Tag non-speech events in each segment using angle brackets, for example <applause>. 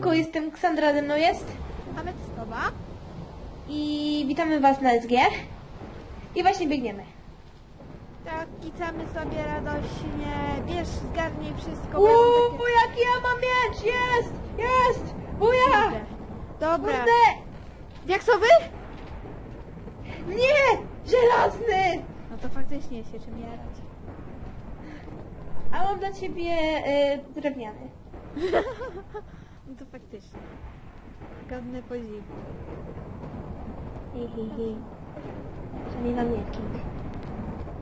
Siemanko, jestem Ksandra, ze mną jest Ametystowa. i witamy Was na SG. I właśnie biegniemy. Tak, kicamy sobie radośnie. Bierz, zgarnij wszystko. Uuu, takie- jaki ja mam miecz! Jest! Jest! Buja! Dobra. Kurde! Diaksowy? Nie! Żelazny! No to faktycznie jest się czym jarać. A mam dla Ciebie y, drewniany. <laughs> No to faktycznie. Godne podziwu. Hi, hi. To nie na mnie king.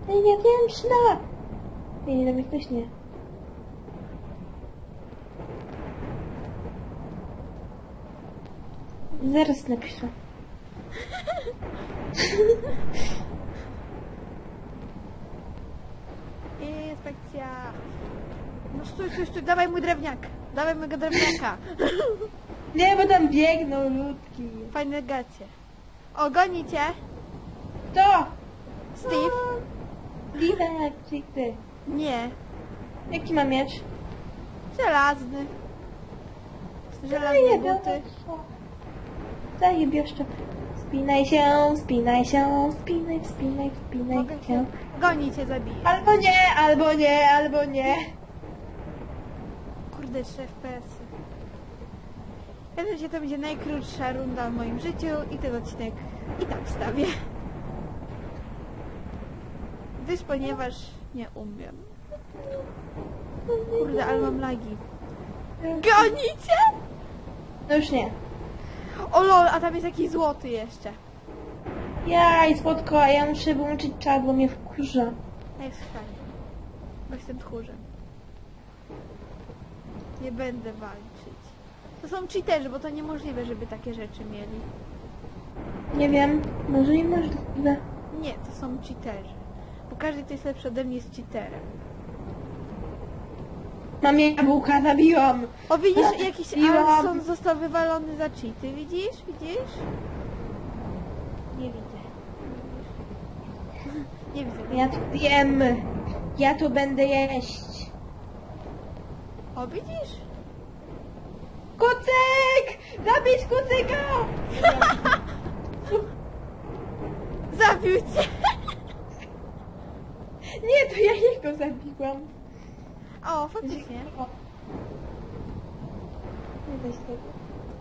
Ej, nie wiem, szna! Nie, nie, na mnie ktoś nie. Zaraz napiszę. <laughs> Inspekcja. No stój, stój, stój, dawaj mój drewniak. Dawaj mojego drewniaka. Nie, bo tam biegną ludki. Fajne gacie. O, goni cię. To! Steve? Steve'ek, czyli ty. Nie. Jaki ma miecz? Żelazny. Żelazne buty. Zajebiaszczo. Spinaj się, spinaj się, spinaj, spinaj, spinaj Mogę się. cię. Goni cię, zabije. Albo nie, albo nie, albo nie. Kurde, 3 FPS. Wiem, że to będzie najkrótsza runda w moim życiu i ten odcinek i tak wstawię. Gdyż ponieważ nie umiem. Kurde, ale mam lagi. Gonicie? No już nie. O lol, a tam jest jakiś złoty jeszcze. Jaj, słodko, a ja muszę wyłączyć czat, bo mnie wkurza. A jest fajnie. Bo jestem tchórzem. Nie będę walczyć. To są cheaterzy, bo to niemożliwe, żeby takie rzeczy mieli. Nie wiem, może i możliwe. Nie, to są cheaterzy. Bo każdy, kto jest lepszy ode mnie jest cheaterem. Mam jabłka, zabiłam. O, widzisz, jakiś. Alson został wywalony za cheaty. Widzisz? Widzisz? Nie widzę. Nie widzę. Ja to jem. Ja to będę jeść. O, widzisz? Kucyk! Zabić kucyka! <laughs> Zabił cię! <laughs> Nie, to ja jego zabiłam. O, faktycznie. Nie weź tego.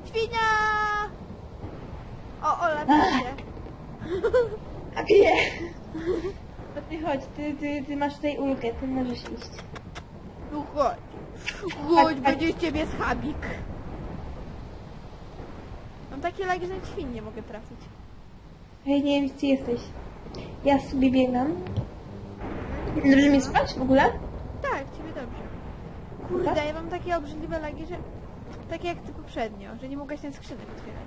Świnia! O, Ola, cię. Zabiję! To ty chodź, ty, ty, ty masz tutaj ulgę, ty możesz iść. No chodź. Chodź, będzie z ciebie schabik. Mam takie lagi, że nawet świn nie mogę trafić. Hej, nie wiem, gdzie jesteś. Ja sobie biegam. Dobrze mi spać w ogóle? Tak, ciebie dobrze. Kurde, ja mam takie obrzydliwe lagi, że... Takie jak ty poprzednio, że nie mogłaś ten skrzynek otwierać.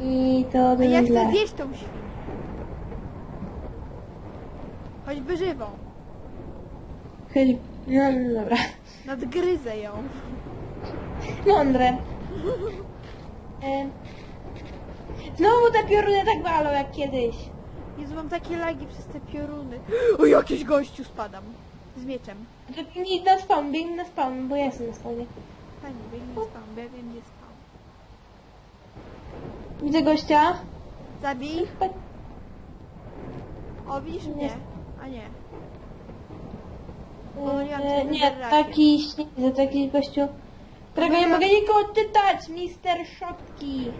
I to A ja chcę zjeść tą świnię. Choćby żywą. Chyba... No, no dobra. Nadgryzę ją. Mądre. E, Znowu te pioruny tak walą jak kiedyś. Jezu, mam takie lagi przez te pioruny. O, jakiś gościu spadam. Z mieczem. To biegnij na spawn, biegnij na spawn, bo ja jestem na spawnie. Fajnie, biegnę spam, wiem gdzie spam. Widzę gościa. Zabij. Chodź. O, widzisz mnie? Nie. A nie. E, z nie, taki, nie widzę, taki gościu, którego nie mogę nikogo czytać, mister Szotki.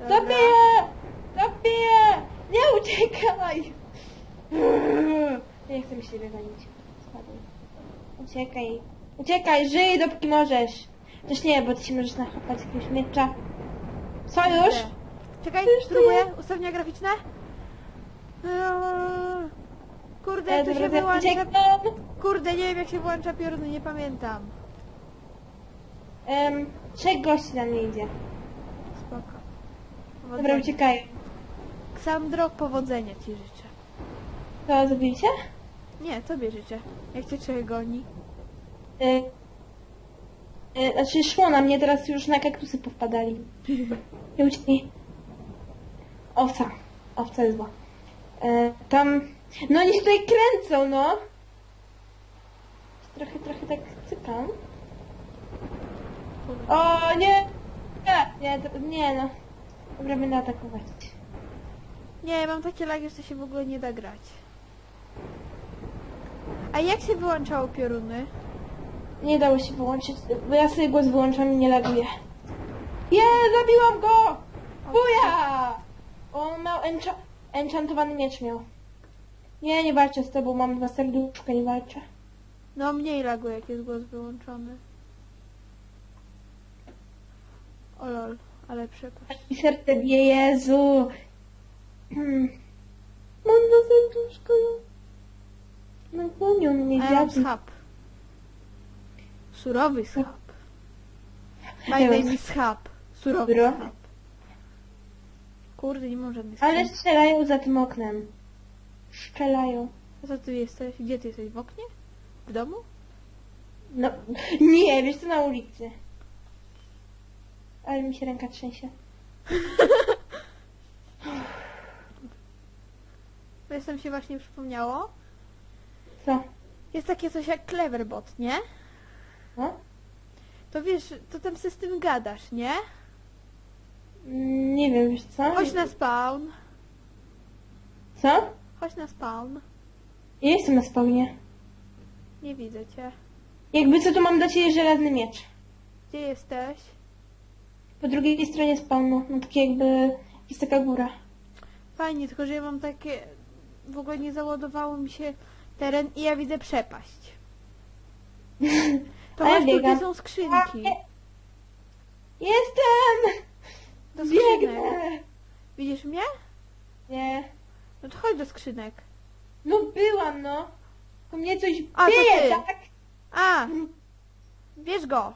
Zabiję! Zabiję! Nie uciekaj! <laughs> Nie chcę mi się wygonić. Spadaj. Uciekaj. Uciekaj, żyj dopóki możesz. Też nie, bo ty się możesz nachapać jakiegoś miecza. Sojusz? Kurde. Czekaj, Już spróbuję. Ustawienia graficzne. Eee, Kurde, E, to się dobra, wyłącza... uciekam. Kurde, nie wiem jak się włącza pioruny, nie pamiętam. Um, trzech gości na mnie idzie. Spoko. Dobra, Powodzenia. uciekaj. Ksandro, powodzenia ci życzę. To zrobiliście? Nie, tobie życzę. Jak cię człowiek goni. Y, y, znaczy szło na mnie, teraz już na kaktusy powpadali. <laughs> Nie ucieknij. Owca. Owca jest zła. E, tam... No oni się tutaj kręcą, no. Trochę, trochę tak cykam. O nie! Nie, nie, to, nie no. Dobra, będę atakować. Nie, mam takie lagi, że to się w ogóle nie da grać. A jak się wyłączało pioruny? Nie dało się wyłączyć, bo ja sobie głos wyłączam i nie laguję. Je, zabiłam go! Buja! On miał encha enchantowany miecz miał. Nie, nie walczę z tobą, mam dwa serduszka, nie walczę. No mniej laguje, jak jest głos wyłączony. O lol, ale przepaść. I serce bije, Jezu! <clears throat> Mam dwa serduszka. No gonią mnie, A ja mam schab. Surowy schab. Ja Daj, daj mam mi schab. Surowy Dobra. schab. Kurde, nie mam żadnych Ale strzelają za tym oknem. Strzelają. A co ty jesteś? Gdzie ty jesteś? W oknie? W domu? No, <laughs> nie, wiesz co, na ulicy. Ale mi się ręka trzęsie. <laughs> To jest tam się właśnie przypomniało. Co? Jest takie coś jak Cleverbot, nie? No? To wiesz, to tam się z tym gadasz, nie? Mm, Nie wiem, wiesz co? Chodź na spawn. Co? Chodź na spawn. Ja jestem na spawnie. Nie widzę cię. Jakby co, to mam dla ciebie żelazny miecz. Gdzie jesteś? Po drugiej stronie spawnu. No takie jakby... Jest taka góra. Fajnie, tylko że ja mam takie... W ogóle nie załadowało mi się teren i ja widzę przepaść. <laughs> To A ja chodź, tutaj biegam. są skrzynki. Jestem! Do skrzynek. Biegnę! Widzisz mnie? Nie. No to chodź do skrzynek. No byłam, no. To mnie coś A, to bije, ty. tak? A! Bierz go!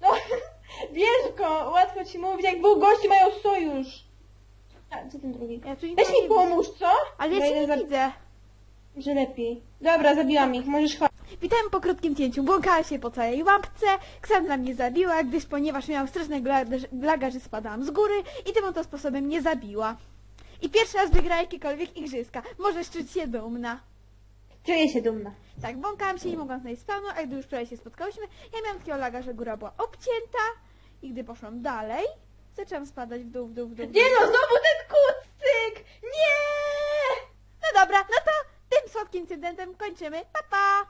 No, <laughs> bierz go, łatwo ci mówić, jak dwóch gości mają sojusz. A, co ten drugi? Ja tu Weź nikogo mi nie pomóż, co? Ale ja cię nie za- widzę. Że lepiej. Dobra, zabiłam ich, możesz chodzić. Witam po krótkim cięciu. Błąkała się po całej łapce. Ksandra mnie zabiła, gdyż ponieważ miałam strasznego laga, że spadałam z góry i tym oto sposobem mnie zabiła. I pierwszy raz wygra jakiekolwiek igrzyska. Możesz czuć się dumna. Czuję się dumna. Tak, błąkałam się i mogłam znaleźć spawnu, a gdy już wczoraj się spotkałyśmy, ja miałam takiego laga, że góra była obcięta i gdy poszłam dalej, zaczęłam spadać w dół, w dół, w dół. w Nie no, znowu ten kucyk! Nie! No dobra, no to tym słodkim incydentem kończymy. Pa, pa!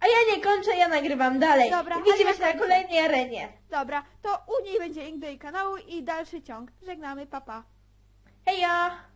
A ja nie kończę, ja nagrywam dalej. Dobra, I Widzimy ale się na kończę. kolejnej arenie. Dobra, to u niej będzie link do jej kanału i dalszy ciąg. Żegnamy, papa. Pa. Hey y'all!